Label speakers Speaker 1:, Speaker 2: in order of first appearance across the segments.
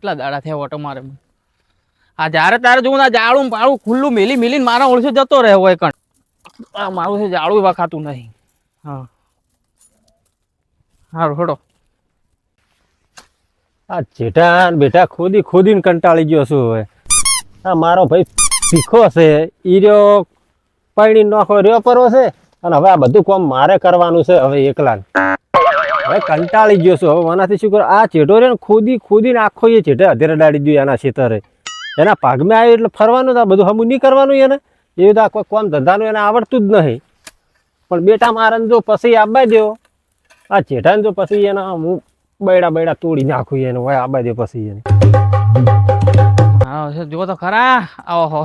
Speaker 1: કેટલા દાડા થયા ઓટો મારે આ જ્યારે તારે જોઉં આ જાળું પાળું ખુલ્લું મેલી મેલીને મારા ઓળસે જતો રહે હોય કણ. આ મારું છે જાળું વખાતું નહીં. હા. હારું, હેડો.
Speaker 2: આ જેઠા બેટા ખોદી ખોદીને કંટાળી ગયો છું હવે. આ મારો ભાઈ શીખો છે. ઈ રહ્યો, પૈણી નોખો, રહ્યો પરવો છે. અને હવે આ બધું કામ મારે કરવાનું છે, હવે એકલા હવે કંટાળી ગયો છો. હવે મનાથી શું કરો? આ ચેટો રે ને ખોદી આખો એ ચેટે અધેરે ડાળી ગયો એના ખેતરે. એના ભાગમાં આવ્યો એટલે ફરવાનું આ બધું હમું નહીં કરવાનું એને. એ આ કોઈ કોમ ધંધાનું એને આવડતું જ નહીં. પણ બેટા મારે જો પછી આબા દો આ જેઠાને જો પછી એના હું બૈડા બૈડા તોડી નાખું એને. હોય આબા દે પછી એને.
Speaker 1: હા, છે જો તો ખરા. ઓહો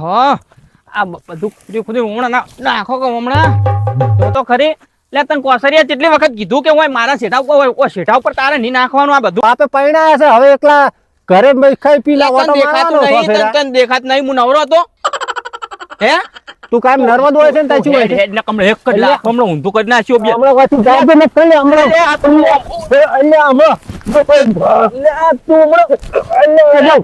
Speaker 1: આ બધું ખુદી ખુદી હમણાં નાખો કે હમણાં. જો તો ખરી. લે તને કોસરિયા કેટલી વખત કીધું કે હોય મારા શેઠા ઉપર શેઠા ઉપર તારે નહીં નાખવાનું આ બધું?
Speaker 2: આપે પૈણા છે હવે એકલા ઘરે ખાઈ પી લા
Speaker 1: દેખાતું નહીં તને દેખાત નહીં હું નવરો હતો. હે?
Speaker 2: તું કામ નર્વદ હોય છે ને તાચું હોય છે?
Speaker 1: કમળે એક કડ લાખ હમણાં ઊંધું કરી નાખ્યો બે.
Speaker 2: હમણાં વાંચી જાય તો નથી ને હમણાં.
Speaker 1: અરે આ તું-
Speaker 2: એટલે હમણાં. તું હમણાં એટલે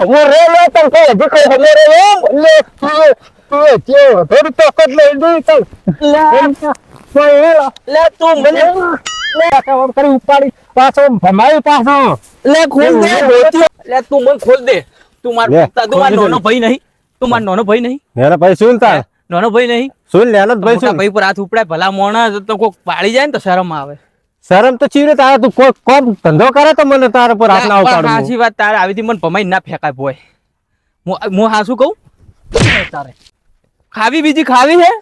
Speaker 2: હું રે લે તને કઈ દેખાય કઈ રે તું કેવો થોડી તો કટલે દી તને
Speaker 1: લે તું મને
Speaker 2: કરી ઉપાડી પાછો ભમાવી પાછો
Speaker 1: લે ખોલ દે
Speaker 2: લે.
Speaker 1: તું મને ખોલ દે તું માર તું માર. નાનો ભાઈ નહીં તું માર નાનો ભાઈ નહીં
Speaker 2: મેરા ભાઈ શું તાર
Speaker 1: નાનો ભાઈ નહીં
Speaker 2: શું લેનત ભાઈ શું
Speaker 1: ભાઈ પર હાથ ઉપડાય ભલા મોણા તો કોક પાડી જાય ને તો શરમ આવે
Speaker 2: શરમ તો ચીરે તારા તું કોઈ કોમ ધંધો કરે તો મને તારા પર હાથ ના ઉપાડું
Speaker 1: હાચી વાત તારે આવી મને ભમાઈ ના ફેંકાય બોય હું હું હાસું કહું તારે ખાવી બીજી ખાવી હે?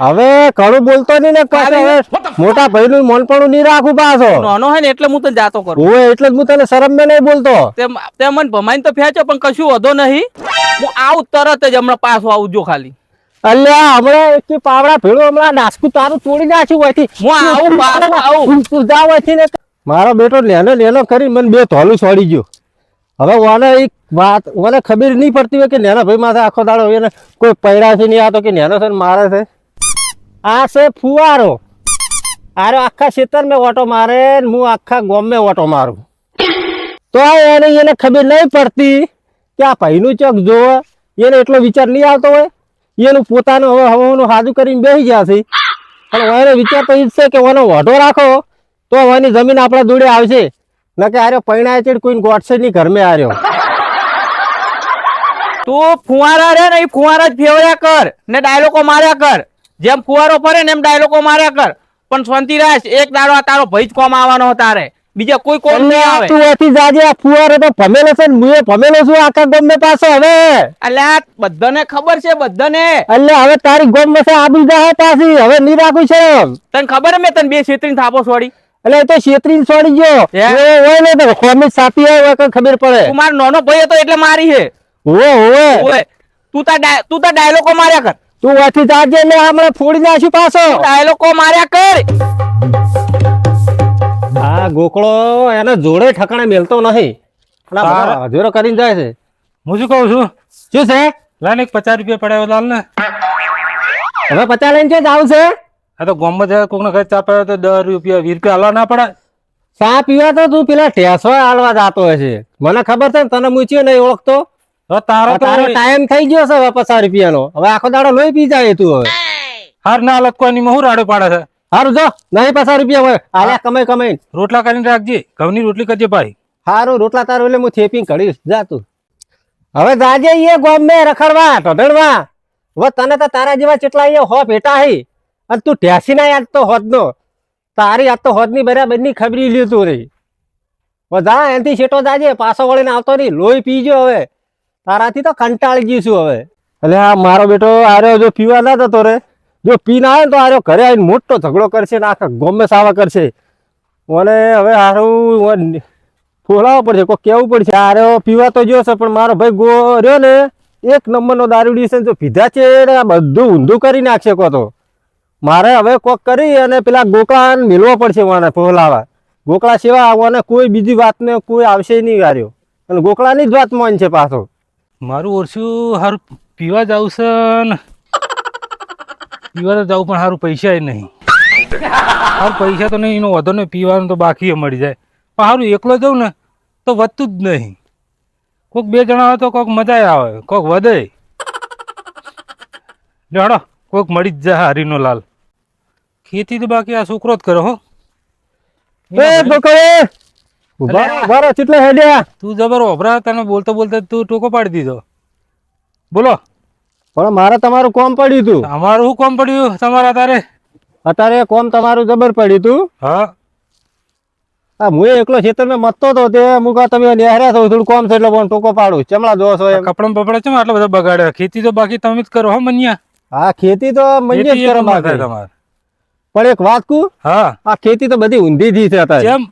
Speaker 2: હવે ઘણું બોલતો નહીં ને પાછો હવે મોટા ભાઈનું પણ નહીં રાખું પાછો.
Speaker 1: નાનો હે ને એટલે હું તને જાતો કરું.
Speaker 2: હું એટલે જ હું તને શરમ મેં નહીં બોલતો.
Speaker 1: તે તે મને ભમાઈને તો ફેંચો પણ કશું વધો નહીં. હું આવું તરત જ હમણાં પાછો આવું જો ખાલી.
Speaker 2: અલ્યા હમણાં એક પાવડા ભેળું હમણાં નાસકું તારું તોડી નાખ્યું હોયથી.
Speaker 1: હું આવું પાછો આવું.
Speaker 2: તું જાવ હોયથી ને મારો બેટો લેનો લેનો કરી મને બે થોલું છોડી ગયો. હવે ઓને એક વાત, ઓને ખબર નહીં પડતી હોય કે નેના ભાઈ માથે આખો દાડો એને કોઈ પૈડા છે નહીં આવતો કે નેનો છે ને મારે છે. આ છે ફુવારો. આરે આખા ખેતર મેં ઓટો મારે ને હું આખા ગોમ મેં ઓટો મારું. તો એને એને ખબર નહીં પડતી કે આ ભાઈનું ચોક જોવે, એને એટલો વિચાર નહીં આવતો હોય. એનું પોતાનું હવે હવાનું સાદું કરીને બેસી ગયા છે. પણ એનો વિચાર તો એ જ છે કે ઓનો ઓઢો રાખો, તો એની જમીન આપણા જોડે આવશે. ન કે આર્યો પૈણાય છે કોઈને ગોઠશે નહીં ઘરમાં આર્યો.
Speaker 1: તું ફુવારા રે ને એ ફુવારા જ ફેવર્યા કર ને ડાયલોગો માર્યા કર. જેમ ફુવારો ફરે ને એમ ડાયલોગો માર્યા કર. પણ શાંતિ રાખ એક દાડો આ તારો ભાઈ જ કોમ આવવાનો તારે. બીજા કોઈ કોમ નહીં આવે.
Speaker 2: તું એથી જાજે આ ફુવારો તો ભમેલો છે ને મુએ ભમેલો છું આખા ગમે પાછો હવે.
Speaker 1: એટલે આ બધાને ખબર છે બધાને.
Speaker 2: એટલે હવે તારી ગમ છે આબુ જાય પાછી હવે નહીં રાખું છે
Speaker 1: તને ખબર મેં તને બે છેતરી થાપો છોડી.
Speaker 2: એટલે તો છેતરી છોડી ગયો. હોય ને તો ખોમી સાપી હોય કઈ ખબર પડે.
Speaker 1: મારો નાનો ભાઈ હતો એટલે મારી હે
Speaker 2: હોવે
Speaker 1: ઓય તું તાર તું તાર ડાયલોગો માર્યા કર.
Speaker 2: તું વાથી જાજે ને હમણાં ફોડી નાખ્યું પાછો.
Speaker 1: ડાયલોગો માર્યા કર.
Speaker 2: આ ગોકળો એને જોડે ઠકાણે મેલતો નહીં. હજોરો કરીને જાય છે.
Speaker 3: હું શું કહું છું?
Speaker 2: શું છે?
Speaker 3: લાને પચાસ રૂપિયા પડાવ્યો લાલ ને.
Speaker 2: હવે પચાસ લઈને છે આવું છે?
Speaker 3: આ તો ગોમમાં જાય કોકને ઘરે ચા પીવા તો દસ રૂપિયા વીસ રૂપિયા હાલવા ના પડે.
Speaker 2: ચા પીવા તો તું પેલા ઠેસો હાલવા જતો હશે. મને ખબર છે ને તને મૂચ્યો નહીં ઓળખતો.
Speaker 3: તારો
Speaker 2: તારો ટાઈમ થઈ ગયો છે હવે પચાસ રૂપિયાનો. હવે આખો દાડો લોહી પી જાય તું હવે.
Speaker 3: હાર ના કોઈ હું રાડો પાડે છે?
Speaker 2: સારું જો નહીં પચાસ રૂપિયા હોય. આલ્યા કમાઈ કમાઈ.
Speaker 3: રોટલા કરીને રાખજે. ઘઉંની રોટલી કરજે ભાઈ.
Speaker 2: સારું રોટલા તારું એટલે હું થેપિંગ કરીશ. જા તું. હવે જાજે એ ગોમ મેં રખડવા ઢઢડવા. હવે તને તો તારા જેવા ચેટલા અહીંયા હો ભેટા હે. અને તું ઢેસી ના યાદ તો હોદનો તારી યાદ તો હોદની બરાબરની ખબરી લીધું રહી બધા એનથી છેટો જાજે, પાછો વળીને આવતો નહીં લોહી પીજો હવે. તારાથી તો કંટાળી જઈશું હવે. એટલે આ મારો બેટો આર્યો જો પીવા ના જતો રે. જો આવે ને તો આર્યો ઘરે આવીને મોટો ઝઘડો કરશે ને આખા ગોમે સાવા કરશે. મને હવે હારું ફોલાવવો પડશે કોઈ કેવું પડશે. આરે પીવા તો જોશે પણ મારો ભાઈ ગો રહ્યો ને એક નંબરનો દારૂડી છે જો પીધા છે બધું ઊંધું કરી નાખશે કો તો મારે હવે કોક કરી અને પેલા ગોકળાને મેળવો પડશે મને ફોલાવા. ગોકળા સિવાય આવવાને કોઈ બીજી વાતને કોઈ આવશે નહીં વાર્યો. અને ગોકળાની જ વાત માન છે પાછો.
Speaker 3: મારું ઓછું સારું પીવા જાવું છે પીવા તો જવું પણ સારું પૈસા નહીં. સારું પૈસા તો નહીં, એનો વધો ને પીવાનું તો બાકી મળી જાય. પણ સારું એકલો જઉં ને, તો વધતું જ નહીં. કોઈક બે જણા હોય તો કોઈક મજા આવે કોઈક વધે. લેડો કોઈક મળી જ જાય હારીનો લાલ. ખેતી તો બાકી આ છોકરો જ કરો હો.
Speaker 2: એ બકરે ઊભા ઊભા ચેટલે હેડ્યા.
Speaker 3: તું જબર ઓભરા તને બોલતો બોલતો તું ટોકો પાડી દીધો. બોલો.
Speaker 2: પણ મારે તમારું કોમ પડ્યું હતું
Speaker 3: અમારું શું કોમ પડ્યું? તમારા તારે?
Speaker 2: અત્યારે કોમ તમારું જબર પડ્યું હતું
Speaker 3: હા.
Speaker 2: આ હું એકલો ખેતરમાં મતતો હતો તે મુકા તમે નેહર્યા છો થોડું કોમ છે એટલે પણ ટોકો પાડું. ચમડા જોવો છો
Speaker 3: કપડા બપડા ચમ આટલા બધા બગાડ્યા? ખેતી તો બાકી તમે જ કરો હો મન્યા.
Speaker 2: હા ખેતી તો મંજે જ કરો
Speaker 3: તમારે.
Speaker 2: પણ એક વાત કુ
Speaker 3: હા.
Speaker 2: આ ખેતી તો બધી ઊંધી થી છે અત્યારે.
Speaker 3: કેમ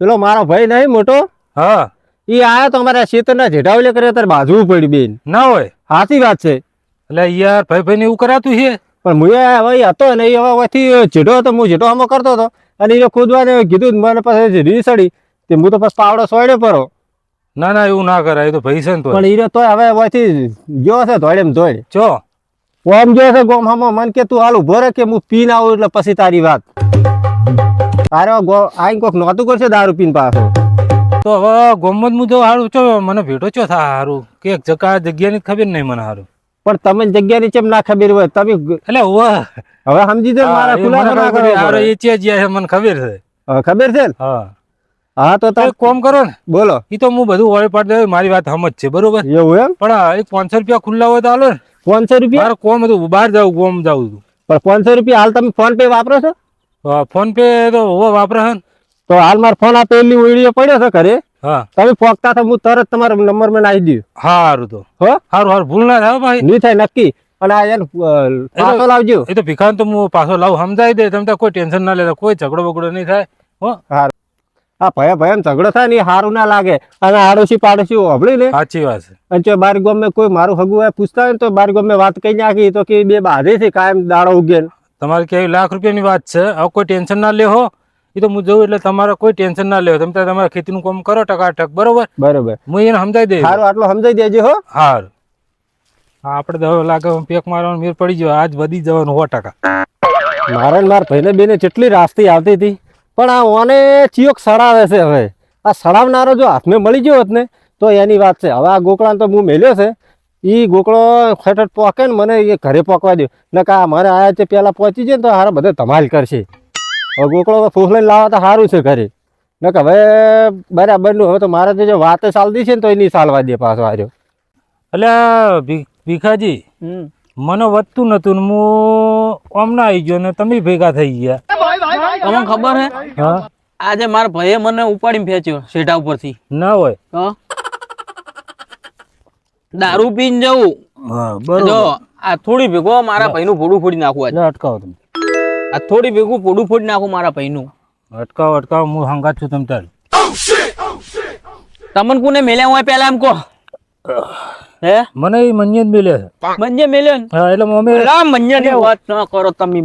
Speaker 2: પેલો મારો ભાઈ નહીં મોટો.
Speaker 3: હા.
Speaker 2: ઈ આયો તો અમારા ખેતરના જેઠાવલે કરે ત્યારે બાજવું પડી બેન.
Speaker 3: ના હોય.
Speaker 2: સાચી વાત છે.
Speaker 3: એટલે યાર ભાઈ ભાઈ ને એવું કરાતું છે?
Speaker 2: પણ હું હવે હતો ને એ હવે જેઠો હતો હું જેઠો આમાં કરતો હતો. અને એને ખોદવાને કીધું મને પાસે રીસ ચડી તે હું તો પછી પાવડો સોયડે પરો.
Speaker 3: ના ના એવું ના કરાય. એ તો ભાઈ છે ને તો
Speaker 2: પણ ઈ તો હવે ઓયથી ગયો છે ધોળે ધોળે
Speaker 3: ચો
Speaker 2: ઓમ જો છે ગોમ હામો મન કે તું હાલ ઊભો કે હું પીન આવું એટલે પછી તારી વાત. અરે ગો આઈ કોક નહોતું કરશે દારૂ પીન પાછો?
Speaker 3: તો હવે ગોમત જો હારું. ચો મને ભેટો ચો થા હારું. કે જગા જગ્યાની ખબર નહીં મને હારું.
Speaker 2: પણ તમે જગ્યાની ચેમ ના ખબર હોય? તમે
Speaker 3: એટલે
Speaker 2: હવે સમજી દે મારા ખુલા
Speaker 3: હારો એ જ્યાં છે મને ખબર છે.
Speaker 2: ખબર છે ને?
Speaker 3: હા.
Speaker 2: હા તો તમે
Speaker 3: કોમ કરો ને.
Speaker 2: બોલો.
Speaker 3: એ તો હું બધું વળી પાડી દઉં મારી વાત સમજ છે બરોબર?
Speaker 2: એવું એમ?
Speaker 3: પણ એક પાંચસો રૂપિયા ખુલ્લા હોય તો હાલો ને.
Speaker 2: પાંચસો રૂપિયા?
Speaker 3: મારે કોમ હતું બહાર જાવું કોમ જાવું હતું
Speaker 2: પણ પાંચસો રૂપિયા હાલ તમે ફોન પે વાપરો છો?
Speaker 3: હા, ફોન પે તો હોવો વાપરે છે
Speaker 2: તો હાલ મારો ફોન આ પેલી ઓળીએ પડ્યો છે ઘરે.
Speaker 3: હા.
Speaker 2: તમે ફોકતા તો હું તરત તમારો નંબર મને આવી દઉં
Speaker 3: હારું તો.
Speaker 2: હો?
Speaker 3: હારું સારું ભૂલ ના થાય ભાઈ.
Speaker 2: નહીં થાય નક્કી. અને આ યાર પાછો લાવજો.
Speaker 3: એ તો ભીખાન તો હું પાછો લાવું સમજાવી દે તમે કોઈ ટેન્શન ના લેતા કોઈ ઝઘડો બગડો નહીં થાય હો.
Speaker 2: આ ભયા ભયા ઝઘડો થાય ને સારું ના લાગે. અને આડોશી પાડોશી હોભળી ને
Speaker 3: સાચી વાત છે.
Speaker 2: અને જો બાર ગામ કોઈ મારું હગું હોય પૂછતા હોય ને તો બારી ગામ વાત કઈ નાખી તો કે બે બાધે છે કાયમ દાડો ઉગે.
Speaker 3: તમારે કેવી લાખ રૂપિયાની વાત છે. હવે કોઈ ટેન્શન ના લેહો. એ તો હું જોઉં એટલે તમારે કોઈ ટેન્શન ના લેવો તમે તમારે ખેતીનું કામ કરો ટકાટક. બરોબર?
Speaker 2: બરોબર.
Speaker 3: હું એને સમજાવી દઈશ.
Speaker 2: સારું આટલો સમજાઈ દેજો હો.
Speaker 3: હારું. હા આપણે દવા લાગે પેક મારવાનું મેર પડી ગયો. આજ વધી જવાનું સો ટકા.
Speaker 2: મારા મારા ભાઈને બેને કેટલી રાસ્તી આવતી હતી પણ આ ઓને ચિયોક સડાવે છે હવે. આ સડાવનારો જો હાથમાં મળી ગયો હોત ને તો એની વાત છે. હવે આ ગોકળાને તો હું મેલ્યો છે. એ ગોકળો ફેટટ પોકે ને મને એ ઘરે પોકવા દો ને કા મારે આયા છે પહેલાં પહોંચી જાય ને તો હારા બધે ધમાલ કરશે. હવે ગોકળો ફૂસ લઈને લાવવા તો સારું છે ઘરે. ને કે હવે બરાબરનું હવે તો મારે તો જે વાતે ચાલતી છે ને તો એની ચાલવા દે પાછો હાર્યો
Speaker 3: એટલે ભી- ભીખાજી. મને વધતું નતું ને હું હમણાં આવી ગયો ને તમે ભેગા થઈ ગયા.
Speaker 1: તમને ખબર હે?
Speaker 3: હા.
Speaker 1: આજે મારા ભાઈએ મને ઉપાડીને ફેંચ્યો શેઠા ઉપરથી.
Speaker 3: ના હોય.
Speaker 1: હા? દારૂ પીને જવું.
Speaker 3: હા
Speaker 1: જો આ થોડી ભેગો મારા ભાઈનું ભોડું ફોડી નાખું આજે.
Speaker 3: અટકાવો તમે.
Speaker 1: આ થોડી ભેગું ભોડું ફોડી નાખું મારા ભાઈનું.
Speaker 3: અટકાવો અટકાવો હું હંગાત છું તમ તાર.
Speaker 1: તમને કોને મેલ્યા હોય પેલા એમ કહો. હે?
Speaker 3: મને એ મન્ય જ છે.
Speaker 1: મંજે મેલ્યો ને?
Speaker 3: હા એટલે મમ્મી
Speaker 1: અલા, મંજનની વાત ના કરો તમે.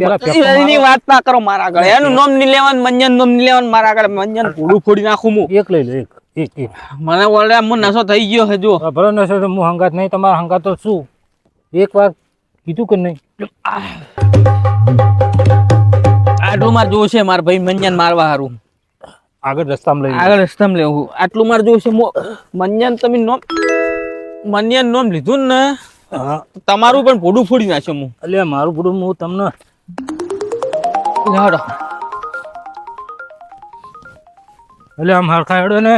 Speaker 1: એની વાત ના કરો મારા આગળ. એનું નામની લેવાનું મંજન નામની લેવાનું મારા આગળ. મંજન ભોડું ફોડી નાખું હું.
Speaker 3: એક લઈ લે એક એક
Speaker 1: મને ઓલરે મુ નશો થઈ ગયો છે જો.
Speaker 3: ભરો નશો તો હું હંગાત નહીં તમારા હંગાત તો શું? એક વાર કીધું કે નહીં?
Speaker 1: આટલું માર જોવું છે મારા ભાઈ મંજન મારવા હારું.
Speaker 3: આગળ રસ્તામાં લઈ
Speaker 1: આગળ રસ્તામાં લેવું. આટલું માર જોવું છે મો- મંજન તમે નોમ મંજન નોમ લીધું ને તમારું પણ ભોડું ફોડી નાખ્યો હું
Speaker 3: એટલે મારું પૂરું હું તમને.
Speaker 1: લેવાડો.
Speaker 3: એટલે આમ હરખા હેડો ને.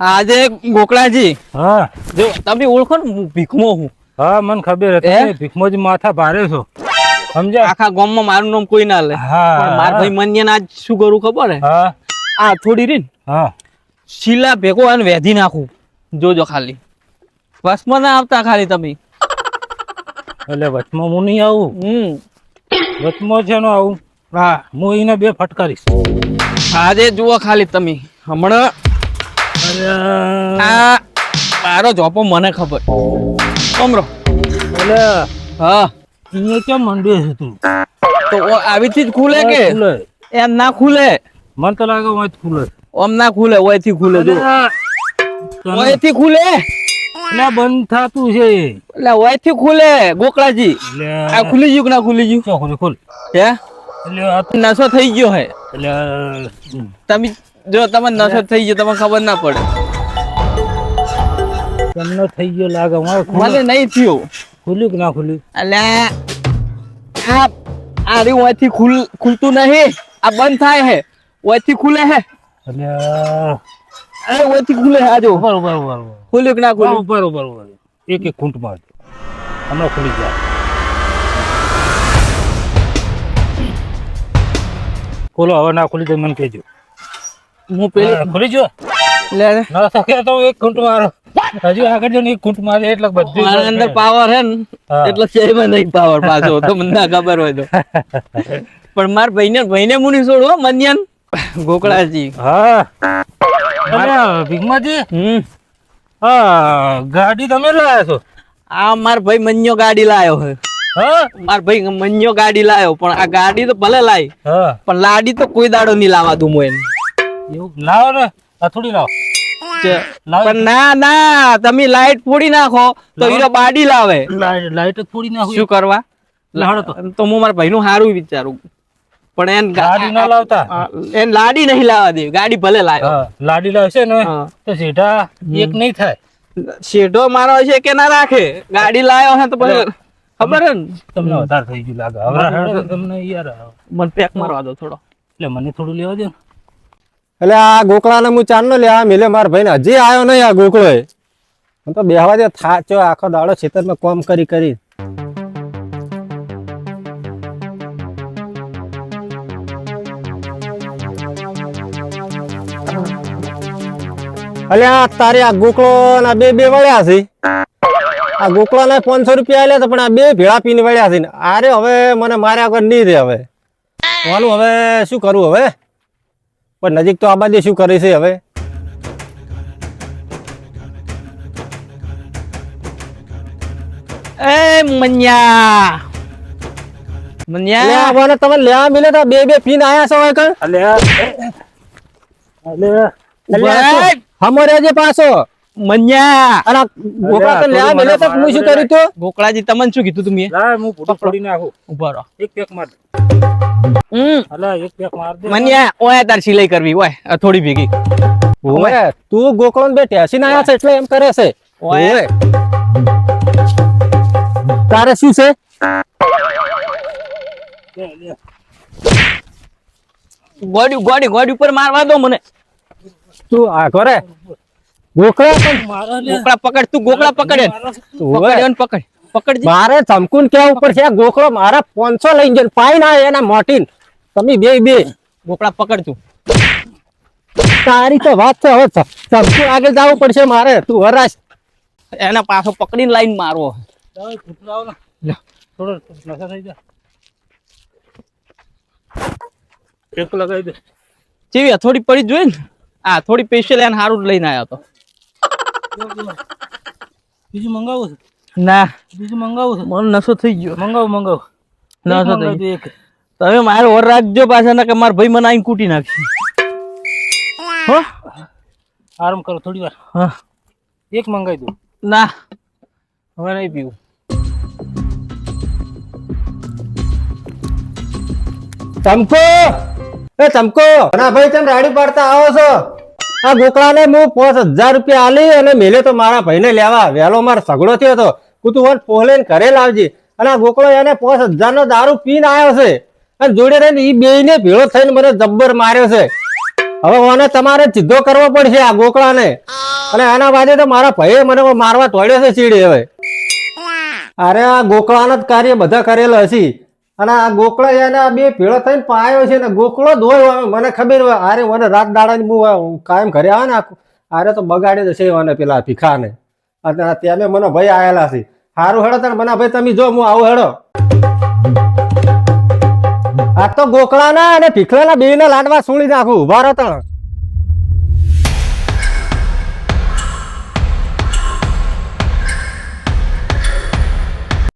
Speaker 1: આજે ગોકળાજી.
Speaker 3: હા.
Speaker 1: જો તમે ઓળખો ને હું ભીખમો હું.
Speaker 3: હા મને ખબર? હતી. ભીખમોજી માથા ભારે છો. સમજ્યા?
Speaker 1: આખા ગામમાં મારું નામ કોઈ ના લે. પણ
Speaker 3: હા.
Speaker 1: મારા ભાઈ મંજન આજ શું કરું ખબર હે?
Speaker 3: હા.
Speaker 1: આ થોડી રીન.
Speaker 3: હા.
Speaker 1: શીલા ભેગો અને વેધી નાખું. જોજો ખાલી. વસમાં ના આવતા ખાલી તમે.
Speaker 3: એટલે વચમાં હું નહીં આવું.
Speaker 1: હમ.
Speaker 3: વચમાં છે નો આવું.
Speaker 1: હા.
Speaker 3: હું એને બે ફટકારીશ.
Speaker 1: આજે જુઓ ખાલી તમે. હમણાં આ મારો જોપો મને ખબર. સમરો.
Speaker 3: એટલે
Speaker 1: હા.
Speaker 3: અહીંયા કેમ મંડ્યો છે તું?
Speaker 1: તો આવીથી જ ખુલે કે? એમ ના ખુલે?
Speaker 3: મને તો લાગે ઓય ખુલે.
Speaker 1: ઓમ ના ખુલે ઓયથી ખુલે જો. ઓયથી ખુલે?
Speaker 3: એટલે બંધ થાતું છે.
Speaker 1: એટલે ઓયથી ખુલે ગોકળાજી. આ ખુલી ગયું કે ના ખુલી ગયું?
Speaker 3: ચો ખોલ? ખોલ.
Speaker 1: હે?
Speaker 3: એટલે
Speaker 1: નશો થઈ ગયો હે.
Speaker 3: એટલે
Speaker 1: તમે જો તમે નશો થઈ ગયો તમને ખબર ના પડે.
Speaker 3: તમને થઈ ગયો લાગે
Speaker 1: મને નહીં થયું.
Speaker 3: ખુલ્યું કે ના ખુલ્યું?
Speaker 1: એટલે આ આ રહ્યું ઓયથી ખુલ ખુલતું નહીં. આ બંધ થાય હે. ઓયથી ખુલે હે.
Speaker 3: આ-
Speaker 1: અરે ઓયથી ખુલે હે આ જો.
Speaker 3: ઊભા ઊભા ઊભા ઊભા.
Speaker 1: ખુલ્યું કે ના ખુલ્યું?
Speaker 3: ઊભા ઊભા એક એક ખૂંટ માર હમણાં ખુલી જાય. ખોલો હવે ના ખુલી જાય મને કહેજો.
Speaker 1: હું પેલી
Speaker 3: ખુલી જો
Speaker 1: લે.
Speaker 3: ના તો એક ખૂંટ મારો હજુ આગળ જો નહીં એક મારે એટલે બધું
Speaker 1: મારા અંદર પાવર હે ને. એટલે શેમાં નહીં પાવર પાછો તો મને ના ખબર હોય તો. પણ માર ભાઈને ભાઈને મુની છોડો મન્યાન. ગોકળાજી.
Speaker 3: હા. અરે ભીમાજી
Speaker 1: હમ.
Speaker 3: હા ગાડી તમે લાયા છો?
Speaker 1: આ માર ભાઈ મન્યો ગાડી લાયો હે? માર ભાઈ મન્યો ગાડી લાયો પણ આ ગાડી તો ભલે લાવી પણ લાડી તો કોઈ દાડો નહીં લાવા દઉં હું એને.
Speaker 3: એવું? લાવો ને થોડી લાવો.
Speaker 1: પણ ના ના તમે લાઈટ ફોડી નાખો તો હીરો બાડી લાવે.
Speaker 3: લાઈટ ફોડી નાખો
Speaker 1: શું કરવા?
Speaker 3: તો.
Speaker 1: હું મારા ભાઈનું સારું વિચારું. પણ એન
Speaker 3: ગાડી ના લાવતા.
Speaker 1: એને લાડી નહીં લાવવા દે ગાડી ભલે
Speaker 3: લાવે. લાડી લાવશે ને તો સીધા એક નહીં થાય.
Speaker 1: શેઢો મારો છે કે ના રાખે? ગાડી લાયો હે તો પછી ખબર હે
Speaker 3: તમને વધારે થઈ ગયું લાગે. હવે તમને યાર
Speaker 1: મને પેક મારવા દો થોડો.
Speaker 3: એટલે મને થોડું લેવા દે ને.
Speaker 2: એટલે આ ગોકળાને હું ચાંદનો લે, આ મિલે મારા ભાઈને. હજી આવ્યો નહીં આ ગોકળો હું તો બેહવા દે થાચો આખો દાડો ખેતરમાં કોમ કરી કરી. અલે આ તારે આ ગોકળો ના બે બે વળ્યા છે. આ ગોકળા ને પાંચસો રૂપિયા આલ્યા તો પણ આ બે ભેળા પીને વળ્યા છે. અરે હવે મને માર્યા વગર નહીં રે હવે. હવે શું કરું હવે? પણ નજીક તો આબાદી શું કરે છે હવે?
Speaker 1: એ મન્યા! મન્યા!
Speaker 2: આવાને તમે લેવા મિલે તો બે બે પીન આયા છો કણ
Speaker 3: અલે અલે
Speaker 2: હમરે જે પાછો.
Speaker 1: મન્યા!
Speaker 2: અને આ ગોકળા તો લેવા મિલે તો હું શું કર્યું તો?
Speaker 1: ગોકળાજી તમને શું કીધું તમે
Speaker 3: લા હું ફોટો પડી નાખું.
Speaker 1: ઊભા રહો.
Speaker 3: એક પેક માર.
Speaker 1: હમ.
Speaker 3: એક પેક માર દે.
Speaker 1: મન્યા ઓય તાર સિલાઈ કરવી ઓય થોડી ભેગી.
Speaker 2: ઓવે તું ગોકળો બે ટેસીને આયા છે એટલે એમ કરે છે.
Speaker 1: ઓય.
Speaker 2: તારે શું છે?
Speaker 3: લે, લે.
Speaker 1: ગોડી ગોડી ગોડી ઉપર મારવા દો મને.
Speaker 2: તું આ કરે ગોકળા પણ
Speaker 3: મારો
Speaker 1: ગોકળા પકડ તું ગોકળા પકડે. પકડ પકડ. પકડજી.
Speaker 2: મારે ચમકુન કેવા ઉપર છે? ગોકળો મારા પાંચસો લઈને જઈને પાઈ ના એના મોટી તમે બે બે.
Speaker 1: ગોકળા પકડજો.
Speaker 2: તારી તો વાત છે હવે ચ- આગળ જવું પડશે મારે. તું હરાશ.
Speaker 1: એના પાછો પકડીને લાઈન મારવો.
Speaker 3: થોડો નશા થઈ જાય. એક લગાવી દે.
Speaker 1: જેવી હથોડી પડી જ જોઈ ને આ થોડી સ્પેશિયલ એને સારું લઈને આવ્યો હતો
Speaker 3: બીજું મંગાવું છે.
Speaker 1: ના.
Speaker 3: બીજું મંગાવું
Speaker 1: મને નશો થઈ ગયો.
Speaker 3: મંગાવું મંગાવું.
Speaker 1: નશો
Speaker 3: થઈ ગયો. એક.
Speaker 1: તમે મારે ઓર રાખજો પાછા ના કે મારા ભાઈ મને આઈને કૂટી નાખશે. હો?
Speaker 3: આરામ કરો થોડી વાર.
Speaker 1: હા.
Speaker 3: એક મંગાવી દો.
Speaker 1: ના. હવે નહીં પીવું.
Speaker 2: ચમકો! એ ચમકો! ના ભાઈ તમે રાડી પાડતા આવો છો. આ ગોકળાને હું પાંચ હજાર રૂપિયા આલી અને મેલે તો મારા ભાઈને લેવા. વહેલો મારો સગડો થયો હતો હું તું વન પોલે ઘરે લાવજે. અને આ ગોકળો એને પાંચ હજાર નો દારૂ પીને આવ્યો છે. અને જોડે રહીને એ બે ને ભેળો થઈને મને જબ્બર માર્યો છે. હવે મને તમારે સીધો કરવો પડશે આ ગોકળાને. અને એના બાદે તો મારા ભાઈએ મને મારવા તોડ્યો છે ચીડી હવે. અરે આ ગોકળાના જ કાર્ય બધા કરેલા હશે. અને આ ગોકળા એને આ બે ભેળો થઈને પાયો છે ને ગોકળો ધોયો મને ખબર હોય. અરે મને રાત દાડાની હું કાયમ ઘરે આવે ને અરે તો બગાડી જશે મને પેલા ભીખાને. અને ત્યાં મને ભાઈ આવેલા છે. સારું હેડો તને બના ભાઈ, તમે જો, હું આવું હેડો. આ તો ગોકળાના અને ભીખલાના બે લાડવા સુણી નાખું. ઊભા રહો તણ.